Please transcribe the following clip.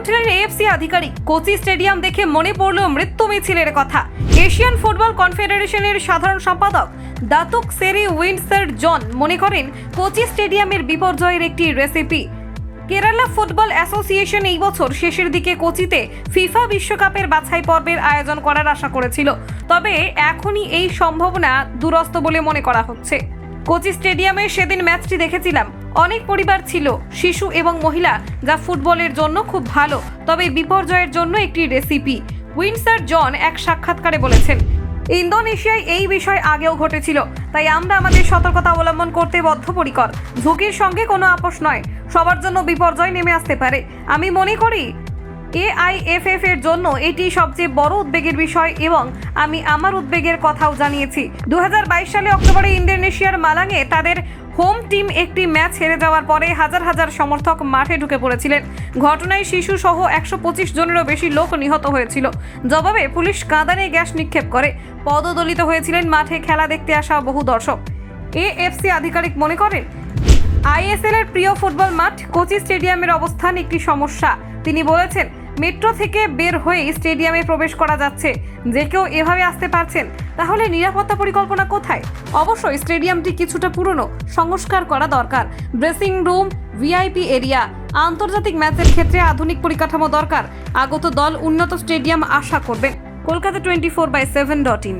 উঠলেন এএফসি আধিকারিক। কোচি স্টেডিয়াম দেখে মনে পড়ল মৃত্যু মিছিলের কথা। এশিয়ান ফুটবল কনফেডারেশনের সাধারণ সম্পাদক দাতুক সেরি উইন্ডসার জন মনে করেন, কোচি স্টেডিয়ামের বিপর্যয়ের একটি রেসিপি কেরালা ফুটবল অ্যাসোসিয়েশন এই বছর শেষের দিকে কোচিতে ফিফা বিশ্বকাপের বাছাই পর্বের আয়োজন করার আশা করেছিল। তবে এখনই এই সম্ভাবনা দুরস্ত বলে মনে করা হচ্ছে। কোচি স্টেডিয়ামে সেদিন ম্যাচটি দেখেছিলাম। অনেক পরিবার ছিল। শিশু এবং মহিলা যা ফুটবলের জন্য খুব ভালো, তবে বিপর্যয়ের জন্য একটি রেসিপি উইন্ডসার জন এক সাক্ষাৎকারে বলেছেন, ইন্দোনেশিয়ায় এই বিষয় আগেও ঘটেছিল, তাই আমরা আমাদের সতর্কতা অবলম্বন করতে বদ্ধপরিকর। ঝুঁকির সঙ্গে কোনো আপোষ নয়, সবার জন্য বিপর্যয় নেমে আসতে পারে। আমি মনে করি এআইএফএফ জন্য এটি সবচেয়ে বড় উদ্বেগের বিষয় এবং আমি আমার উদ্বেগের কথাও জানিয়েছি। দু হাজার বাইশ সালে অক্টোবরে ইন্দোনেশিয়ার মালাঙে তাদের হোম টিম একটি ম্যাচ হেরে যাওয়ার পরে হাজার হাজার সমর্থক মাঠে ঢুকে পড়েছিলেন। ঘটনায় শিশু সহ একশো পঁচিশ জনেরও বেশি লোক নিহত হয়েছিল। জবাবে পুলিশ কাঁদানে গ্যাস নিক্ষেপ করে। পদদলিত হয়েছিলেন মাঠে খেলা দেখতে আসা বহু দর্শক। এএফসি আধিকারিক মনে করেন আইএসএল এর প্রিয় ফুটবল মাঠ কোচি স্টেডিয়ামের অবস্থান একটি সমস্যা। তিনি বলেছেন মেট্রো থেকে বের হয়ে স্টেডিয়ামে প্রবেশ করা যাচ্ছে। যে কেউ এভাবে আসতে পারছেন, তাহলে নিরাপত্তা পরিকল্পনা কোথায়? অবশ্যই স্টেডিয়ামটি কিছুটা পুরনো, সংস্কার করা দরকার। ড্রেসিং রুম, ভিআইপি এরিয়া, আন্তর্জাতিক ম্যাচের ক্ষেত্রে আধুনিক পরিকাঠামো দরকার। আগত দল উন্নত স্টেডিয়াম আশা করবেন। Kolkata twenty four by seven dot in.